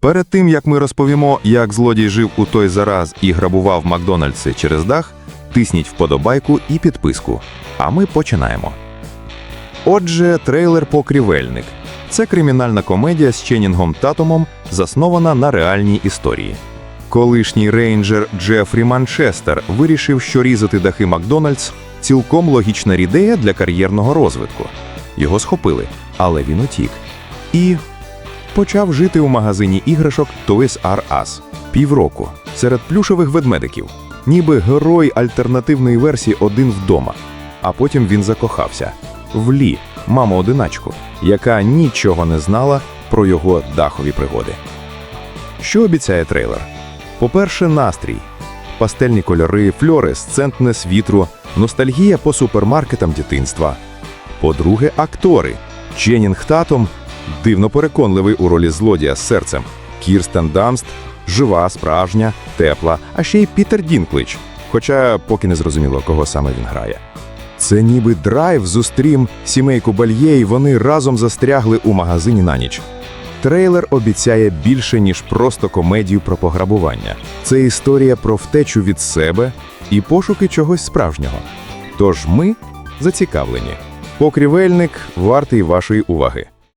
Перед тим як ми розповімо, як злодій жив у той зараз і грабував Макдональдси через дах, тисніть вподобайку і підписку. А ми починаємо. Отже, трейлер Покрівельник. Це кримінальна комедія з Ченінгом Татумом, заснована на реальній історії. Колишній рейнджер Джефрі Манчестер вирішив, що різати дахи Макдональдс цілком логічна ідея для кар'єрного розвитку. Його схопили, але він утік. І почав жити у магазині іграшок Toys R Us. Півроку серед плюшевих ведмедиків, ніби герой альтернативної версії один вдома. А потім він закохався в Лі, маму одиначку, яка нічого не знала про його дахові пригоди. Що обіцяє трейлер? По-перше, настрій. Пастельні кольори, флюоресцентне світло, ностальгія по супермаркетам дитинства. По-друге, актори. Ченнінг Татом дивно переконливий у ролі злодія з серцем. Кірстен Данст жива, справжня, тепла, а ще й Пітер Дінклич. Хоча поки не зрозуміло, кого саме він грає. Це ніби драйв зустрім сімейку Бальє, і вони разом застрягли у магазині на ніч. Трейлер обіцяє більше, ніж просто комедію про пограбування. Це історія про втечу від себе і пошуки чогось справжнього. Тож ми зацікавлені. Покрівельник вартий вашої уваги.